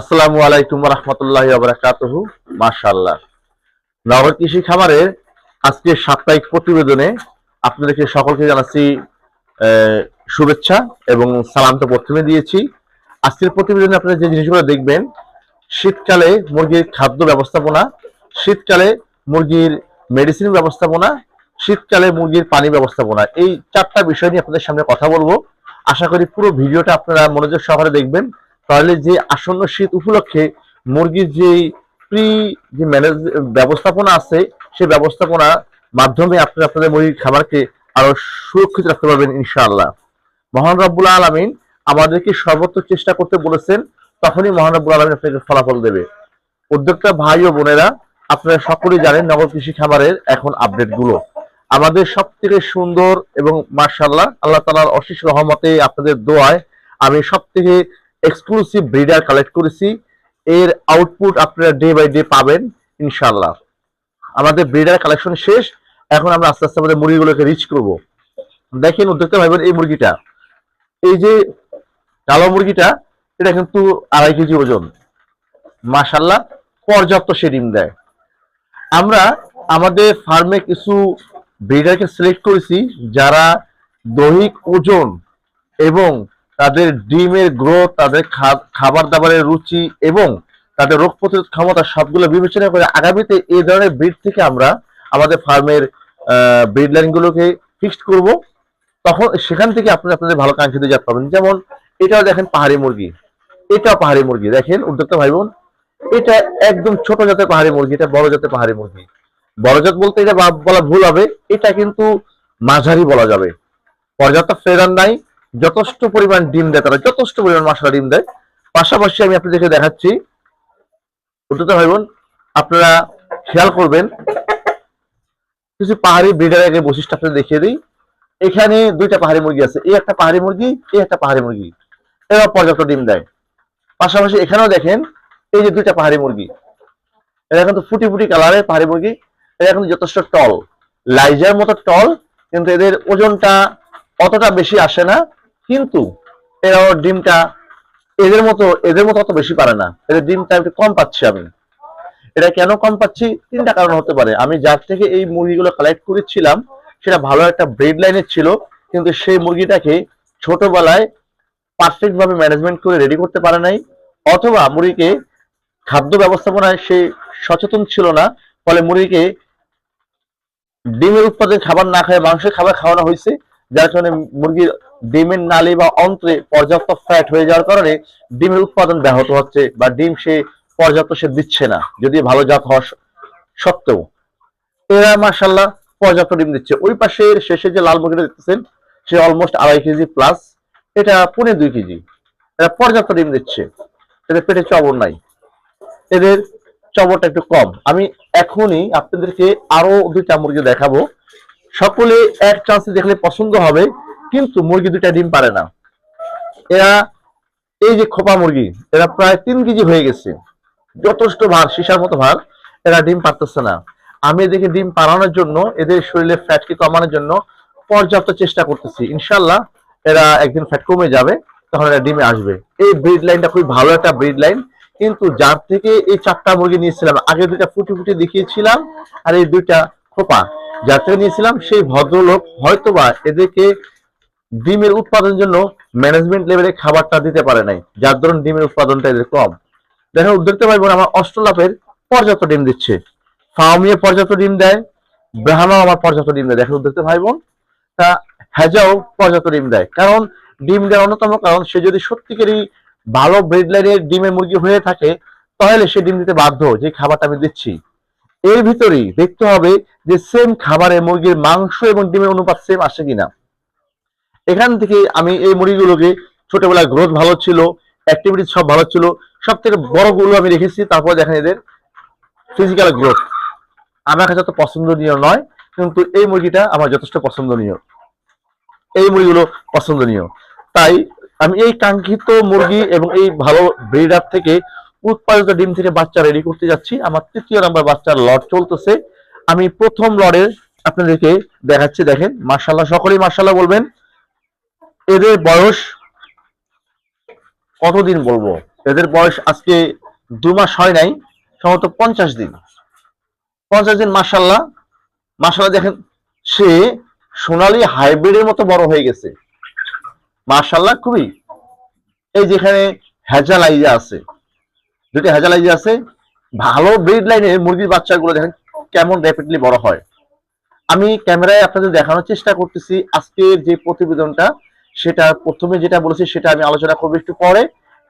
আসসালামু আলাইকুম রহমতুল্লাহ বারাকাতুহু মাশাআল্লাহ। নগর কৃষি খামারের আজকে সাপ্তাহিক প্রতিবেদনে আপনাদেরকে সকলকে জানাচ্ছি শুভেচ্ছা এবং সালাম তো প্রথমে দিয়েছি। আজকের প্রতিবেদনে আপনারা যে জিনিসগুলো দেখবেন, শীতকালে মুরগির খাদ্য ব্যবস্থাপনা, শীতকালে মুরগির মেডিসিন ব্যবস্থাপনা, শীতকালে মুরগির পানি ব্যবস্থাপনা। এই চারটা বিষয় নিয়ে আপনাদের সামনে কথা বলব। আশা করি পুরো ভিডিওটা আপনারা মনোযোগ সহকারে দেখবেন। তাহলে যে আসন্ন শীত উপলক্ষে মুরগির যে প্রি যে ম্যানেজ ব্যবস্থাপনা আছে সেই ব্যবস্থাপনা মাধ্যমে আপনি আপনাদের মুরগির খাবারকে আরও সুরক্ষিত রাখতে পারবেন ইনশাআল্লাহ। মহান রব্বুল আলমিন আমাদেরকে সর্বোচ্চ চেষ্টা করতে বলেছেন, তখনই মহান রব্বুল আলমিন আপনাকে ফলাফল দেবে। উদ্যোক্তা ভাই ও বোনেরা, আপনারা সকলেই জানেন নগর কৃষি খামারের এখন আপডেটগুলো আমাদের সব থেকে সুন্দর এবং মার্শাল্লাহ আল্লাহ তালার অশেষ রহমতে আপনাদের দোয়ায় আমি সব থেকে এক্সক্লুসিভ ব্রিডার কালেক্ট করেছি। এর আউটপুট আপনারা ডে বাই ডে পাবেন ইনশাল্লাহ আমাদের ব্রিডার কালেকশন শেষ। এখন আমরা আস্তে আস্তে আমাদের মুরগিগুলোকে রিচ করব। দেখেন উদ্যোক্তা ভাইবেন, এই মুরগিটা, এই যে কালো মুরগিটা, এটা কিন্তু আড়াই কেজি ওজন। মাশাল্লাহ পর্যাপ্ত সে ডিম দেয়। আমরা আমাদের ফার্মে কিছু ব্রিডারকে সিলেক্ট করেছি যারা দৈহিক ওজন এবং তাদের ডিমের গ্রোথ, তাদের খাবার দাবারের রুচি এবং তাদের রোগ প্রতিরোধ ক্ষমতা সবগুলো বিবেচনা করে আগামীতে এই ধরনের ব্রিড থেকে আমরা আমাদের ফার্মের ব্রিড লাইন গুলোকে ফিক্সড করব। তখন সেখান থেকে আপনি আপনাদের ভালো কাঙ্ক্ষিত জাত পাবেন। যেমন, এটাও দেখেন পাহাড়ি মুরগি। এটাও পাহাড়ি মুরগি। দেখেন, উদ্যোক্তা ভাই বোন, এটা একদম ছোট জাতের পাহাড়ি মুরগি, এটা বড় জাতের পাহাড়ি মুরগি। বড় জাত বলতে এটা বলা ভুল হবে, এটা কিন্তু মাঝারি বলা যাবে। পর্যাপ্ত ফেরান নাই যথেষ্ট পরিমাণ ডিম দেয় তারা, যথেষ্ট পরিমাণ মশলা ডিম দেয়। পাশাপাশি আমি আপনাদেরকে দেখাচ্ছি উদ্যোক্তা ভাই বোন, আপনারা খেয়াল করবেন, কিছু পাহাড়ি ব্রিডার আগে বৈশিষ্ট্য আপনাদের দেখিয়ে দিই। এখানে দুইটা পাহাড়ি মুরগি আছে, এই একটা পাহাড়ি মুরগি, এই একটা পাহাড়ি মুরগি। এরা পর্যাপ্ত ডিম দেয়। পাশাপাশি এখানেও দেখেন, এই যে দুইটা পাহাড়ি মুরগি, এরা কিন্তু ফুটি ফুটি কালারের পাহাড়ি মুরগি, এরা কিন্তু যথেষ্ট টল লাইজার মতো টল কিন্তু এদের ওজনটা অতটা বেশি আসে না। কিন্তু এরাও ডিমটা এদের মতো এদের মতো অত বেশি পারে না। এদের ডিমটা একটু কম পাচ্ছি আমি। এটা কেন কম পাচ্ছি? তিনটা কারণ হতে পারে। আমি যার থেকে এই মুরগিগুলো কালেক্ট করেছিলাম, সেটা ভালো একটা ব্রেড লাইনের ছিল, কিন্তু সেই মুরগিটাকে ছোটবেলায় পারফেক্ট ভাবে ম্যানেজমেন্ট করে রেডি করতে পারে নাই, অথবা মুরগিকে খাদ্য ব্যবস্থাপনায় সে সচেতন ছিল না, ফলে মুরগিকে ডিমের উৎপাদন খাবার না খায় মাংসের খাবার খাওয়ানো হয়েছে যার কারণে মুরগির ডিমের নালী বা অন্ত্রে পর্যাপ্ত ফ্যাট হয়ে যাওয়ার কারণে ডিমের উৎপাদন ব্যাহত হচ্ছে বা ডিম সে পর্যাপ্ত সে দিচ্ছে না যদি ভালো জাত হওয়া সত্ত্বেও। এরা মার্শাল্লাহ পর্যাপ্ত ডিম দিচ্ছে। ওই পাশের শেষে যে লাল মুরগিটা দেখতেছেন, সে অলমোস্ট আড়াই কেজি প্লাস এটা পুনে দুই কেজি। এরা পর্যাপ্ত ডিম দিচ্ছে। এদের পেটে চবর নাই। এদের চবরটা একটু কম। আমি এখনই আপনাদেরকে আরও দুইটা মুরগি দেখাবো। সকলে এক চান্সে দেখলে পছন্দ হবে, কিন্তু মুরগি দুইটা ডিম পারে না। এরা, এই যে খোপা মুরগি, এরা প্রায় তিন কেজি হয়ে গেছে। যথেষ্ট ভার, সীসার মতো ভার, এরা ডিম পারতেছে না। আমি এদেরকে ডিম পাড়ানোর জন্য, এদের শরীরে ফ্যাটকে কমানোর জন্য পর্যাপ্ত চেষ্টা করতেছি। ইনশাল্লাহ এরা একদিন ফ্যাট কমে যাবে, তখন এরা ডিমে আসবে। এই ব্রিড লাইনটা খুবই ভালো একটা ব্রিড লাইন কিন্তু যার থেকে এই চারটা মুরগি নিয়েছিলাম, আগে দুইটা ফুটি ফুটি দেখিয়েছিলাম, আর এই দুইটা খোপা। যার থেকে নিয়েছিলাম, সেই ভদ্রলোক হয়তোবা এদেরকে ডিমের উৎপাদনের জন্য ম্যানেজমেন্ট লেভেলে খাবারটা দিতে পারে নাই। যার ধরুন ডিমের উৎপাদনটা এদের কম। দেখেন ভাই বোন, আমার অষ্টলাভের পর্যাপ্ত ডিম দিচ্ছে। ফার্মিয়ে পর্যাপ্ত ডিম দেয় ব্রাহ্মা আমার পর্যাপ্ত ডিম দেয়। দেখেন উদ্যোক্তা ভাই বোন, তা হ্যাজাও পর্যাপ্ত ডিম দেয়। কারণ ডিম দেওয়ার অন্যতম কারণ, সে যদি সত্যিকারই ভালো ব্রেড লাইনের ডিমের মুরগি হয়ে থাকে, তাহলে সে ডিম দিতে বাধ্য, যে খাবারটা আমি দিচ্ছি। এর ভিতরেই দেখতে হবে যে সেম খাবারে মুরগির মাংস এবং ডিমের অনুপাত সেম আসে কিনা। এখান থেকে আমি এই মুরগিগুলোকে ছোটবেলায় গ্রোথ ভালো ছিল অ্যাক্টিভিটি সব ভালো ছিল সব থেকে বড়গুলো আমি রেখেছি, তারপর দেখেন এদের ফিজিক্যাল গ্রোথ আমার কাছে তো পছন্দনীয় নয়, কিন্তু এই মুরগিটা আমার যথেষ্ট পছন্দনীয়। এই মুরগিগুলো পছন্দনীয়। তাই আমি এই কাঙ্ক্ষিত মুরগি এবং এই ভালো ব্রিডার থেকে উৎপাদিত ডিম থেকে বাচ্চা রেডি করতে যাচ্ছি। আমার তৃতীয় নাম্বার বাচ্চার লট চলতেছে। আমি প্রথম লটের আপনাদেরকে দেখাচ্ছি, দেখেন। মার্শাল্লাহ সকলেই মার্শাল্লাহ বলবেন। এদের বয়স কতদিন বলব? এদের বয়স আজকে দু মাস হয় নাই, সম্ভবত পঞ্চাশ দিন। পঞ্চাশ দিন মাসাল্লাহ মাসাল্লাহ দেখেন, সে সোনালি হাইব্রিডের মতো বড় হয়ে গেছে। মাসাল্লাহ খুবই। এই যেখানে হ্যাজালাইজা আছে। দুটি হ্যাজালাইজা আছে ভালো ব্রিড লাইনের মুরগির বাচ্চাগুলো দেখেন কেমন র্যাপিডলি বড় হয়। আমি ক্যামেরায় আপনাদের দেখানোর চেষ্টা করতেছি, আজকের যে প্রতিবেদনটা সেটা প্রথমে যেটা বলেছি, সেটা আমি আলোচনা করব একটু পরে।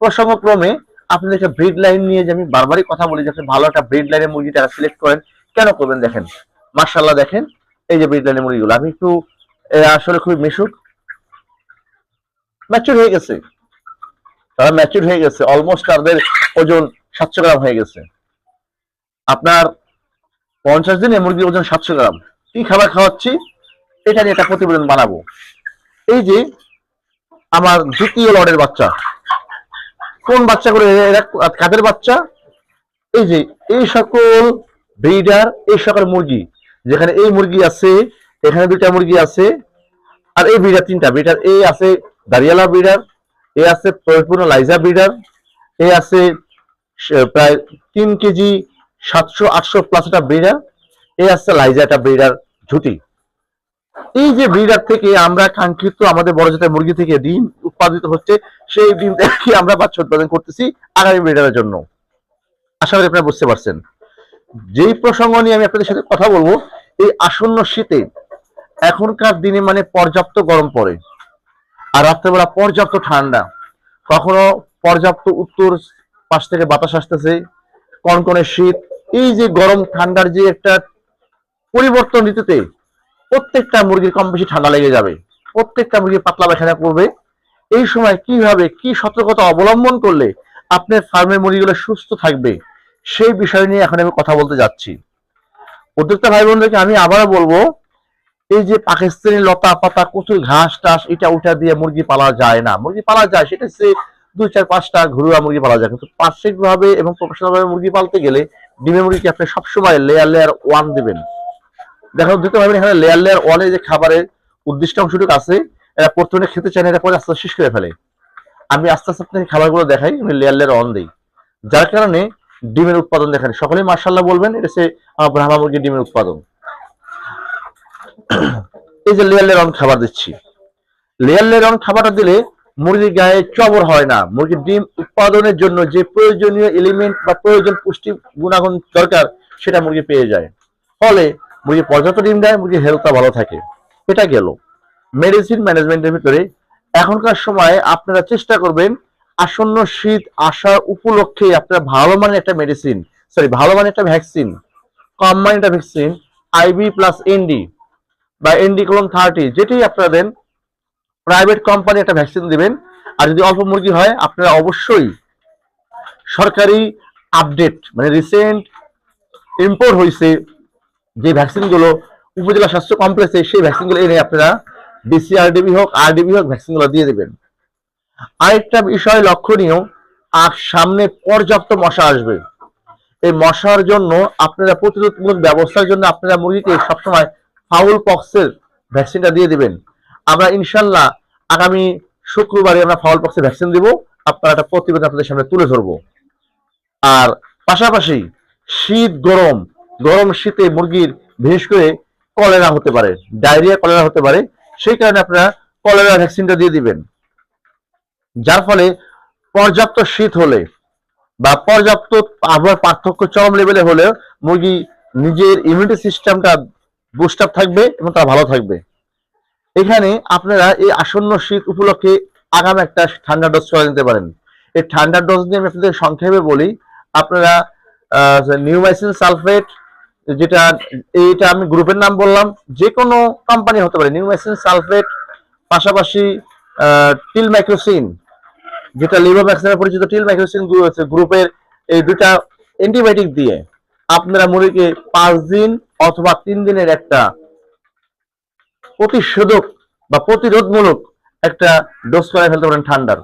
প্রসঙ্গক্রমে আপনাদের একটা ব্রিড লাইন নিয়ে যে আমি বারবারই কথা বলি, যে ভালো একটা ব্রিড লাইনের মুরগিটা সিলেক্ট করেন, কেন করবেন দেখেন? মার্শাল্লাহ দেখেন, এই যে ব্রিড লাইনের মুরগিগুলো, আমি একটু আসলে খুবই মিশুক। ম্যাচুর হয়ে গেছে। তারা ম্যাচুর হয়ে গেছে। অলমোস্ট তাদের ওজন সাতশো গ্রাম হয়ে গেছে। আপনার পঞ্চাশ দিনে মুরগির ওজন সাতশো গ্রাম। কি খাবার খাওয়াচ্ছি? এটা নিয়ে একটা প্রতিবেদন বানাবো। এই যে আমার দ্বিতীয় লড়ের বাচ্চা। কোন বাচ্চাগুলো এরা কাদের বাচ্চা? এই যে এই সকল ব্রিডার, এই সকল মুরগি। যেখানে এই মুরগি আছে, এখানে দুইটা মুরগি আছে, আর এই ব্রিডার তিনটা। ব্রিডার এই আছে দারিয়ালা ব্রিডার এ আছে পরিপূর্ণ লাইজা ব্রিডার, এ আছে প্রায় তিন কেজি সাতশো আটশো প্লাস একটা ব্রিডার, এ আছে লাইজা একটা ব্রিডার ঝুটি। এই যে ব্রিডার থেকে আমরা কাঙ্ক্ষিত আমাদের বড় জাতের মুরগি থেকে ডিম উৎপাদিত হচ্ছে, সেই ডিম থেকে আমরা বাচ্চা উৎপাদন করতেছি আগামী ব্রিডারের জন্য। আশা করি আপনারা বুঝতে পারছেন। যেই প্রসঙ্গ নিয়ে আমি আপনাদের সাথে কথা বলব, এই আসন্ন শীতে এখনকার দিনে মানে পর্যাপ্ত গরম পড়ে। আর রাত্রেবেলা পর্যাপ্ত ঠান্ডা। কখনো পর্যাপ্ত উত্তর পাশ থেকে বাতাস আসতেছে, কনকনে শীত, এই যে গরম, ঠান্ডার যে একটা পরিবর্তন ঋতুতে প্রত্যেকটা মুরগির কম বেশি ঠান্ডা লেগে যাবে। প্রত্যেকটা মুরগি পাতলা পায়খানা করবে। এই সময় কীভাবে, কি সতর্কতা অবলম্বন করলে আপনার ফার্মের মুরগিগুলো সুস্থ থাকবে, সেই বিষয় নিয়ে এখন আমি কথা বলতে যাচ্ছি। উদ্যোক্তা ভাই বোনদেরকে আমি আবারও বলব এই যে পাকিস্তানি লতা পাতা, কচুর ঘাস টাস, এটা উঠা দিয়ে মুরগি পালা যায় না। মুরগি পালা যায়, সেটা হচ্ছে দুই চার পাঁচটা ঘরোয়া মুরগি পালা যায়। কিন্তু পার্শ্বিক ভাবে এবং প্রফেশনাল ভাবে মুরগি পালতে গেলে ডিমের মুরগিকে আপনি সবসময় লেয়ার লেয়ার ওয়ান দিবেন? দেখো দিতে পারবেন এখানে লেয়ার লেয়ার ওয়ানে যে খাবারের উদ্দিষ্ট অংশটুকু আছে, এরা প্রথমে খেতে চায় না, এটা পরে আস্তে শেষ করে ফেলে। আমি আস্তে আস্তে আপনাকে খাবারগুলো দেখাই, আমি লেয়ার লেয়ার অন দিই। যার কারণে ডিমের উৎপাদন দেখেন। সকলেই মার্শাল্লাহ বলবেন, এটা আমার ব্রাহ্মা মুরগির ডিমের উৎপাদন। এই যে লেয়ার লেয়ার অন খাবার দিচ্ছি। লেয়ার লেয়ার অন খাবারটা দিলে মুরগির গায়ে চবর হয় না। মুরগির ডিম উৎপাদনের জন্য যে প্রয়োজনীয় এলিমেন্ট বা প্রয়োজন পুষ্টি গুণাগুণ দরকার, সেটা মুরগি পেয়ে যায়। ফলে মুরগি পর্যাপ্ত ডিম দেয়, মুরগির হেলথটা ভালো থাকে। এটা গেল। মেডিসিন ম্যানেজমেন্টের ভিতরে এখনকার সময়ে আপনারা চেষ্টা করবেন আসন্ন শীত আসার উপলক্ষে আপনারা ভালো মানের একটা মেডিসিন সরি ভালো মানের একটা ভ্যাকসিন কম মানের একটা ভ্যাকসিন আইবি প্লাস এনডি বা এনডি কলম থার্টি যেটি আপনারা দেন প্রাইভেট কোম্পানি একটা ভ্যাকসিন দিবেন। আর যদি অল্প মুরগি হয়, আপনারা অবশ্যই সরকারি আপডেট মানে রিসেন্ট ইম্পোর্ট হয়েছে যে ভ্যাকসিনগুলো উপজেলা স্বাস্থ্য কমপ্লেক্সে সেই ভ্যাকসিনগুলো এনে আপনারা বিসিআরডিবি হোক আরডিবি হোক ভ্যাকসিনগুলো দিয়ে দেবেন। আরেকটা বিষয় লক্ষণীয়, আর সামনে পর্যাপ্ত মশা আসবে। এই মশার জন্য আপনারা প্রতিরোধমূলক ব্যবস্থার জন্য আপনারা মুরগিকে সবসময় ফাউল পক্সের ভ্যাকসিনটা দিয়ে দিবেন। আমরা ইনশাল্লাহ আগামী শুক্রবারে আমরা ফাউল পক্সের ভ্যাকসিন দিব। আপনারা একটা প্রতিবেদন আপনাদের সামনে তুলে ধরবো। আর পাশাপাশি শীত গরম গরম শীতে মুরগির বিশেষ করে কলেরা হতে পারে, ডায়রিয়া কলেরা হতে পারে, সেই কারণে আপনারা কলেরা ভ্যাকসিনটা দিয়ে দিবেন। যার ফলে পর্যাপ্ত শীত হলে বা পর্যাপ্ত আবহাওয়ার পার্থক্য চরম লেভেলে হলে মুরগি নিজের ইমিউনিটি সিস্টেমটা বুস্ট আপ থাকবে এবং তারা ভালো থাকবে। এখানে আপনারা এই আসন্ন শীত উপলক্ষে আগাম একটা ঠান্ডা ডোজ চলে নিতে পারেন। এই ঠান্ডা ডোজ নিয়ে আমি আপনাদের সংক্ষেপে বলি, আপনারা নিউমাইসিন সালফেট, যেটা, এইটা আমি গ্রুপের নাম বললাম যে কোনো কোম্পানি হতে পারে, নিউমাইসিন সালফেট, পাশাপাশি টিল মাইক্রোসিন, যেটা লিভার ভ্যাকসিনে পরিচিত টিল মাইক্রোসিন গ্রুপের এই দুটা অ্যান্টিবায়োটিক দিয়ে আপনারা মুরগিকে পাঁচ দিন অথবা তিন দিনের একটা প্রতিষেধক বা প্রতিরোধমূলক একটা ডোজ করে ফেলতে পারেন ঠান্ডার।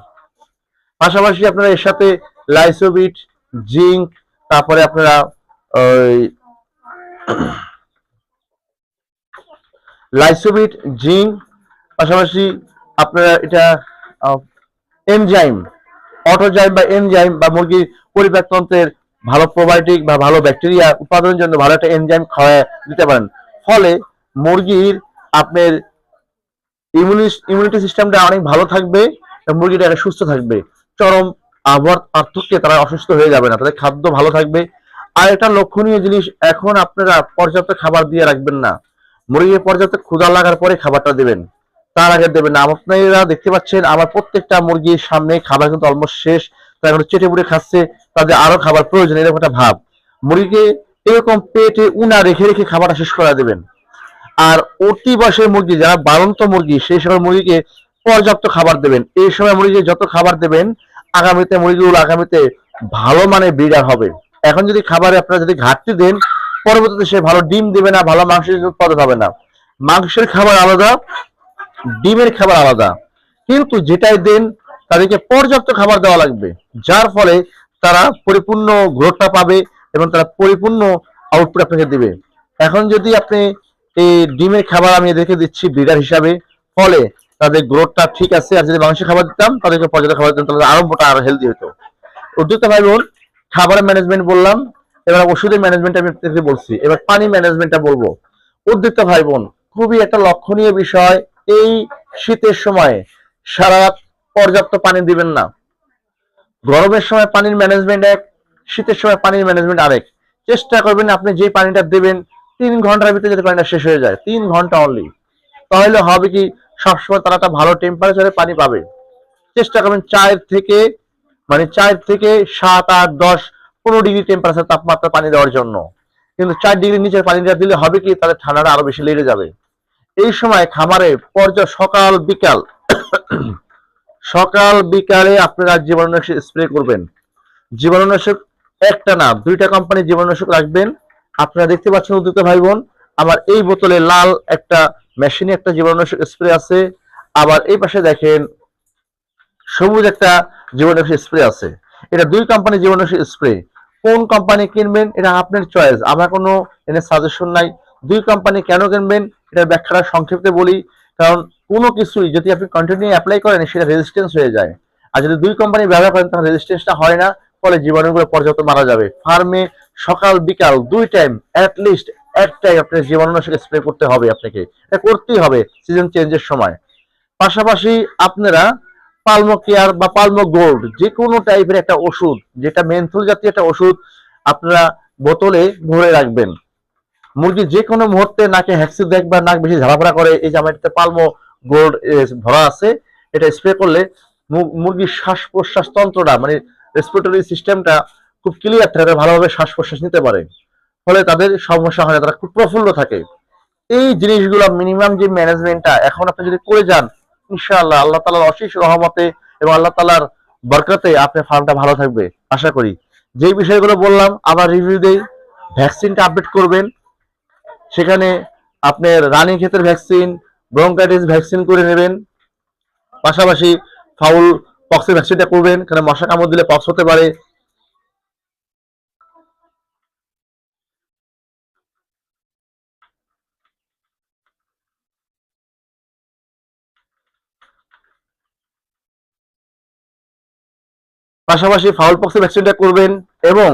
পাশাপাশি আপনারা এর সাথে লাইসোবিট জিঙ্ক তারপরে আপনারা ওই লাইসোবিট জিঙ্ক পাশাপাশি আপনারা এটা এনজাইম অটোজাইম বা এনজাইম বা মুরগির পরিপাকতন্ত্রের ভালো প্রোবায়োটিক বা ভালো ব্যাকটেরিয়া উৎপাদনের জন্য ভালো একটা এনজাইম খাওয়া দিতে পারেন। ফলে মুরগির আপনার ইমিউনিটি সিস্টেমটা অনেক ভালো থাকবে মুরগিটা সুস্থ থাকবে। চরম আবহাওয়ার পার্থক্যে তারা অসুস্থ হয়ে যাবে না, তাদের খাদ্য ভালো থাকবে। আর একটা লক্ষণীয় জিনিস, এখন আপনারা পর্যাপ্ত খাবার দিয়ে রাখবেন না। মুরগির পর্যাপ্ত ক্ষুধা লাগার পরে খাবারটা দেবেন। তার আগে দেবেন। না আপনারা দেখতে পাচ্ছেন, আমার প্রত্যেকটা মুরগির সামনে খাবার কিন্তু অলমোস্ট শেষ। তারা এখন চেটে পুড়ে খাচ্ছে, তাদের আরও খাবার প্রয়োজন, এরকম একটা ভাব। মুরগিকে এরকম পেটে উনা রেখে রেখে খাবারটা শেষ করা দেবেন। আর অতি বয়সের মুরগি, যারা বারন্ত মুরগি, সেই সময় মুরগিকে পর্যাপ্ত খাবার দেবেন। এই সময় মুরগিকে যত খাবার দেবেন, আগামীতে মুরগিগুলো আগামীতে ভালো মানে ব্রিডার হবে। এখন যদি খাবারে আপনারা যদি ঘাটতি দেন, পরবর্তীতে সে ভালো ডিম দেবে না, ভালো মাংসের উৎপাদন হবে না। মাংসের খাবার আলাদা, ডিমের খাবার আলাদা। কিন্তু যেটাই দেন তাদেরকে পর্যাপ্ত খাবার দেওয়া লাগবে, যার ফলে তারা পরিপূর্ণ গ্রোথটা পাবে এবং তারা পরিপূর্ণ আউটপুট আপনাকে দেবে। এখন যদি আপনি এই ডিমের খাবার আমি এদেরকে দিচ্ছি ব্রিডার হিসাবে, ফলে তাদের গ্রোথটা ঠিক আছে, আর যদি মাংসের খাবার দিতাম, তাদেরকে পর্যাপ্ত খাবার দিতাম, তাহলে আরম্ভটা আরও হেলদি হতো। উদ্যোক্তা ভাই বোন খাবারের ম্যানেজমেন্ট বললাম, এবার ওষুধের ম্যানেজমেন্ট আমি আপনাকে বলছি। এবার পানি ম্যানেজমেন্টটা বলব। উদ্যোক্তা ভাই বোন খুবই একটা লক্ষণীয় বিষয় এই শীতের সময়। সারা রাত পর্যাপ্ত পানি দিবেন না। গরমের সময় পানির ম্যানেজমেন্ট এক, শীতের সময় পানির ম্যানেজমেন্ট আরেক। চেষ্টা করবেন আপনি যে পানিটা দেবেন, তিন ঘণ্টার ভিতরে যাতে পানিটা শেষ হয়ে যায়। তিন ঘণ্টা অনলি তাহলে হবে কি, সবসময় তারা একটা ভালো টেম্পারেচারে পানি পাবে। চেষ্টা করবেন চার থেকে মানে চার থেকে সাত, আট, দশ, পনেরো ডিগ্রি টেম্পারেচার তাপমাত্রা পানি দেওয়ার জন্য। কিন্তু চার ডিগ্রি নিচের পানিটা দিলে হবে কি, তাদের ঠান্ডাটা আরও বেশি লেগে যাবে। এই সময় খামারে পর্যায় সকাল, বিকাল সকাল, বিকালে আপনারা জীবাণুনাশক স্প্রে করবেন। জীবাণুনাশক একটা না, দুইটা কোম্পানি জীবাণুনাশক রাখবেন। আপনারা দেখতে পাচ্ছেন উদ্যুক্ত ভাই বোন আমার এই বোতলে লাল একটা মেশিনে একটা জীবাণুনাশক স্প্রে আছে। আবার এই পাশে দেখেন, সবুজ একটা জীবাণুনাশক স্প্রে আছে। এটা দুই কোম্পানি জীবাণুনাশক স্প্রে কোন কোম্পানি কিনবেন, এটা আপনার চয়েস আমার কোনো এনে সাজেশন নাই। দুই কোম্পানি কেন কিনবেন এটার ব্যাখ্যাটা সংক্ষেপে বলি। কারণ কোনো কিছুই যদি আপনি কন্টিনিউ অ্যাপ্লাই করেন, সেটা রেজিস্ট্যান্স হয়ে যায়। আর যদি দুই কোম্পানি ব্যবহার করেন, তাহলে রেজিস্ট্যান্সটা হয় না। ফলে জীবাণুগুলো পর্যাপ্ত মারা যাবে। ফার্মে সকাল, বিকাল দুই টাইম লিস্ট এক টাইম আপনার জীবাণুনাশক স্প্রে করতে হবে আপনাকে। এটা করতেই হবে সিজন চেঞ্জের সময়। পাশাপাশি আপনারা পালমো কেয়ার বা পালমো গোল্ড যে কোনো টাইপের একটা ওষুধ, যেটা মেন্থল জাতীয় একটা ওষুধ আপনারা বোতলে ভরে রাখবেন। মুরগি যে কোনো মুহূর্তে নাকে হ্যাক্সি দেখবা নাক বেশি ঝাড়াফাড়া করে, এই জামাটিতে পালমো গোল্ড ধরা আছে। এটা স্প্রে করলে মুরগির শ্বাস প্রশ্বাস তন্ত্রটা মানে রেসপিরেটরি সিস্টেমটা খুব ক্লিয়ার থাকে ভালোভাবে শ্বাস প্রশ্বাস নিতে পারে। ফলে তাদের সমস্যা হয় না, তারা খুব প্রফুল্ল থাকে। এই জিনিসগুলো মিনিমাম যে ম্যানেজমেন্টটা এখন আপনি যদি করে যান, ইনশাআল্লাহ আল্লাহ তালার অশেষ রহমতে এবং আল্লাহ তালার বরকতে আপনার ফার্মটা ভালো থাকবে, আশা করি। যেই বিষয়গুলো বললাম, আবার রিভিউ দেই ভ্যাকসিনটা আপডেট করবেন। সেখানে আপনার রানিং ক্ষেতের ভ্যাকসিন ব্রঙ্কাইটিস ভ্যাকসিন করে নেবেন, পাশাপাশি ফাউল পক্সের ভ্যাকসিনটা করবেন কারণ মশা কামড় দিলে পক্স হতে পারে। পাশাপাশি ফাউল পক্সের ভ্যাকসিনটা করবেন এবং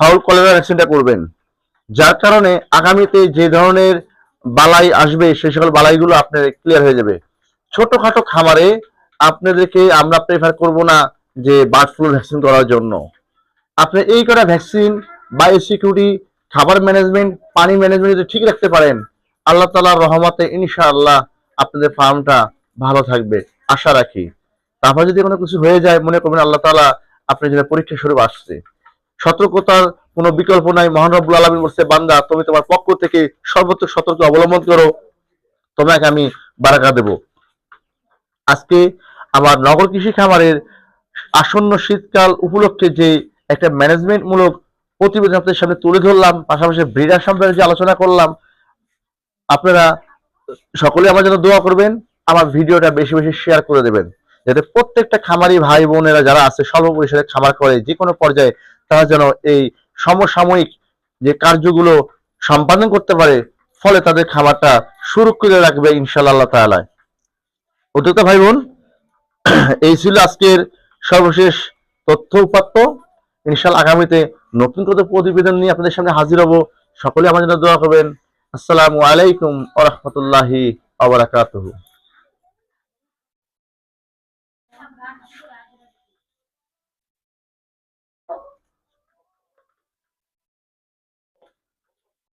ফাউল কলেরা ভ্যাকসিনটা করবেন। যার কারণে আগামীতে যে ধরনের বালাই আসবে, সেই সকল বালাইগুলো আপনার ক্লিয়ার হয়ে যাবে। ছোটখাটো খামারে আপনাদেরকে আমরা প্রেফার করব না যে বার্ড ফ্লু ভ্যাকসিন করার জন্য। আপনি এই কটা ভ্যাকসিন বায়ো সিকিউরিটি খাবার ম্যানেজমেন্ট পানি ম্যানেজমেন্ট যদি ঠিক রাখতে পারেন, আল্লাহ তালার রহমতে ইনশাআল্লাহ আপনাদের ফার্মটা ভালো থাকবে, আশা রাখি। তারপর যদি কোনো কিছু হয়ে যায়, মনে করবেন আল্লাহ তালা আপনার জন্য পরীক্ষা স্বরূপ আসছে। সতর্কতার কোনো বিকল্প নাই। মহানবুল আলমিন বলছে, বান্দা, তুমি তোমার পক্ষ থেকে সর্বোচ্চ সতর্ক অবলম্বন করো। তোমাকে আমি বারাকা দেব। আজকে আমার নগর কৃষি খামারের আসন্ন শীতকাল উপলক্ষে যে একটা ম্যানেজমেন্ট মূলক প্রতিবেদন আপনাদের সামনে তুলে ধরলাম, পাশাপাশি ব্রিডার সম্পর্কে যে আলোচনা করলাম, আপনারা সকলে আমার জন্য দোয়া করবেন, আমার ভিডিওটা বেশি বেশি শেয়ার করে দেবেন। যাতে প্রত্যেকটা খামারি ভাই বোনেরা যারা আছে, সর্বপরিসরে খামার করে, যে কোনো পর্যায়ে তারা যেন এই সমসাময়িক যে কার্যগুলো সম্পাদন করতে পারে, ফলে তাদের খামারটা সুরক্ষিত রাখবে ইনশাল্লাহ তাআলা। উদ্যোক্তা ভাই বোন এই ছিল আজকের সর্বশেষ তথ্য উপাত্ত। ইনশাল আগামীতে নতুন কোনো প্রতিবেদন নিয়ে আপনাদের সামনে হাজির হব। সকলে জন্য দোয়া করবেন। আসসালামু আলাইকুম আ রহমতুল্লাহি